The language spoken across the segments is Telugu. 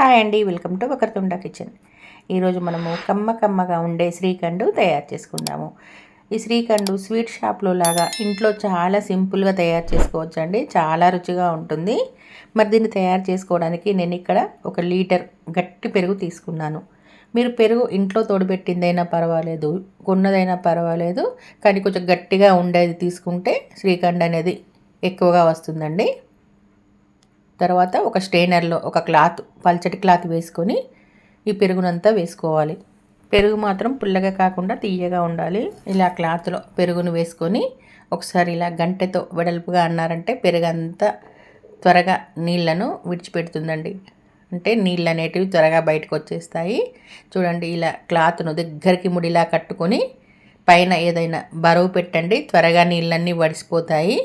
హాయ్ అండి వెల్కమ్ టు ఒకరితుండ కిచెన్. ఈరోజు మనము కమ్మ కమ్మగా ఉండే శ్రీఖండు తయారు చేసుకుందాము. ఈ శ్రీఖండు స్వీట్ షాప్లో లాగా ఇంట్లో చాలా సింపుల్గా తయారు చేసుకోవచ్చు అండి చాలా రుచిగా ఉంటుంది. మరి దీన్ని తయారు చేసుకోవడానికి నేను ఇక్కడ ఒక లీటర్ గట్టి పెరుగు తీసుకున్నాను. మీరు పెరుగు ఇంట్లో తోడుపెట్టిందైనా పర్వాలేదు కొన్నదైనా పర్వాలేదు కానీ కొంచెం గట్టిగా ఉండేది తీసుకుంటే శ్రీఖండ్ అనేది ఎక్కువగా వస్తుందండి. తర్వాత ఒక స్టెయినర్లో ఒక క్లాత్ పల్చటి క్లాత్ వేసుకొని ఈ పెరుగునంతా వేసుకోవాలి. పెరుగు మాత్రం పుల్లగా కాకుండా తీయగా ఉండాలి. ఇలా క్లాత్లో పెరుగును వేసుకొని ఒకసారి ఇలా గంటెతో వెడల్పుగా అన్నారంటే పెరుగు అంతా త్వరగా నీళ్ళను విడిచిపెడుతుందండి. అంటే నీళ్ళు అనేటివి త్వరగా బయటకు వచ్చేస్తాయి చూడండి ఇలా క్లాత్ను దగ్గరికి ముడిలా కట్టుకొని పైన ఏదైనా బరువు పెట్టండి త్వరగా నీళ్ళన్నీ వడిసిపోతాయి.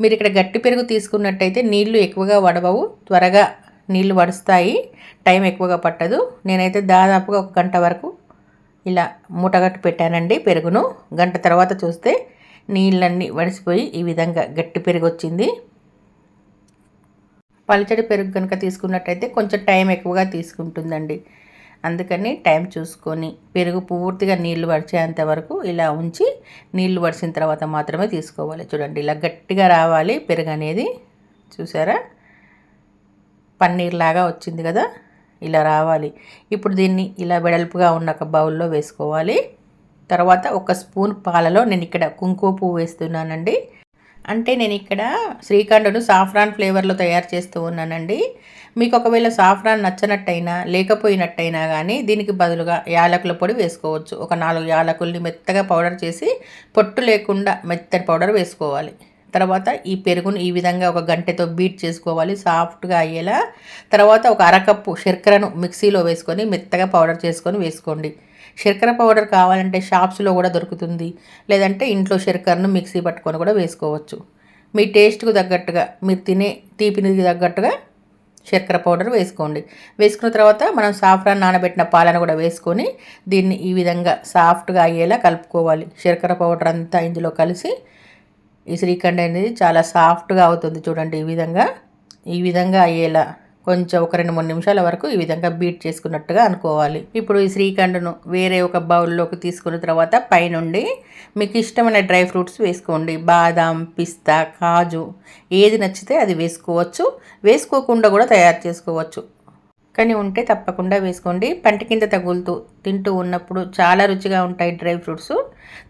మీరు ఇక్కడ గట్టి పెరుగు తీసుకున్నట్టయితే నీళ్ళు ఎక్కువగా వడవవు. త్వరగా నీళ్ళు వడుస్తాయి. టైం ఎక్కువగా పట్టదు. నేనైతే దాదాపుగా ఒక గంట వరకు ఇలా మూటగట్టు పెట్టానండి పెరుగును. గంట తర్వాత చూస్తే నీళ్ళన్నీ వడిసిపోయి ఈ విధంగా గట్టి పెరుగు వచ్చింది పల్చడి పెరుగు కనుక తీసుకున్నట్టయితే కొంచెం టైం ఎక్కువగా తీసుకుంటుందండి. అందుకని టైం చూసుకొని పెరుగు పూర్తిగా నీళ్ళు పడిచేంత వరకు ఇలా ఉంచి నీళ్ళు పడిచిన తర్వాత మాత్రమే తీసుకోవాలి. చూడండి ఇలా గట్టిగా రావాలి. పెరుగు అనేది చూసారా? పన్నీర్ లాగా వచ్చింది కదా? ఇలా రావాలి. ఇప్పుడు దీన్ని ఇలా వెడల్పుగా ఉన్న ఒక బౌల్లో వేసుకోవాలి. తర్వాత ఒక స్పూన్ పాలలో నేను ఇక్కడ కుంకుమ పువ్వు వేస్తున్నానండి. అంటే నేను ఇక్కడ శ్రీఖండును సాఫ్రాన్ ఫ్లేవర్లో తయారు చేస్తూ ఉన్నానండి. మీకు ఒకవేళ సాఫ్రాన్ నచ్చనట్టయినా లేకపోయినట్టయినా కానీ దీనికి బదులుగా యాలకుల పొడి వేసుకోవచ్చు. ఒక నాలుగు యాలకుల్ని మెత్తగా పౌడర్ చేసి పొట్టు లేకుండా మెత్తటి పౌడర్ వేసుకోవాలి. తర్వాత ఈ పెరుగును ఈ విధంగా ఒక గంటతో బీట్ చేసుకోవాలి. సాఫ్ట్గా అయ్యేలా తర్వాత ఒక అరకప్పు శర్కరను మిక్సీలో వేసుకొని మెత్తగా పౌడర్ చేసుకొని వేసుకోండి. శర్కర పౌడర్ కావాలంటే షాప్స్లో కూడా దొరుకుతుంది. లేదంటే ఇంట్లో శర్కరను మిక్సీ పట్టుకొని కూడా వేసుకోవచ్చు. మీ టేస్ట్కు తగ్గట్టుగా మీరు తినే తీపినికి తగ్గట్టుగా శర్కర పౌడర్ వేసుకోండి. వేసుకున్న తర్వాత మనం సాఫ్రాన్ నానబెట్టిన పాలను కూడా వేసుకొని దీన్ని ఈ విధంగా సాఫ్ట్గా అయ్యేలా కలుపుకోవాలి. శర్కర పౌడర్ అంతా ఇందులో కలిసి ఈ శ్రీఖండ్ అనేది చాలా సాఫ్ట్గా అవుతుంది చూడండి ఈ విధంగా. ఈ విధంగా అయ్యేలా కొంచెం ఒక రెండు మూడు నిమిషాల వరకు ఈ విధంగా బీట్ చేసుకున్నట్టుగా అనుకోవాలి. ఇప్పుడు ఈ శ్రీఖండ్ను వేరే ఒక బౌల్లోకి తీసుకున్న తర్వాత పైనుండి మీకు ఇష్టమైన డ్రై ఫ్రూట్స్ వేసుకోండి. బాదాం పిస్తా కాజు ఏది నచ్చితే అది వేసుకోవచ్చు. వేసుకోకుండా కూడా తయారు చేసుకోవచ్చు. కానీ ఉంటే తప్పకుండా వేసుకోండి. పంట కింద తగులుతూ తింటూ ఉన్నప్పుడు చాలా రుచిగా ఉంటాయి డ్రై ఫ్రూట్స్.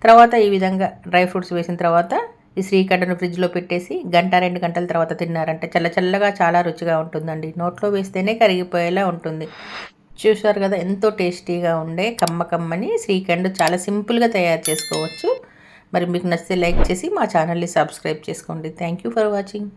తర్వాత ఈ విధంగా డ్రై ఫ్రూట్స్ వేసిన తర్వాత ఈ శ్రీఖండను ఫ్రిడ్జ్లో పెట్టేసి గంట రెండు గంటల తర్వాత తిన్నారంటే. చల్ల చల్లగా చాలా రుచిగా ఉంటుందండి. నోట్లో వేస్తేనే కరిగిపోయేలా ఉంటుంది. చూసారు కదా ఎంతో టేస్టీగా ఉండే కమ్మ కమ్మని శ్రీఖండ్ చాలా సింపుల్గా తయారు చేసుకోవచ్చు. మరి మీకు నచ్చితే లైక్ చేసి మా ఛానల్ని సబ్స్క్రైబ్ చేసుకోండి. Thank you for watching.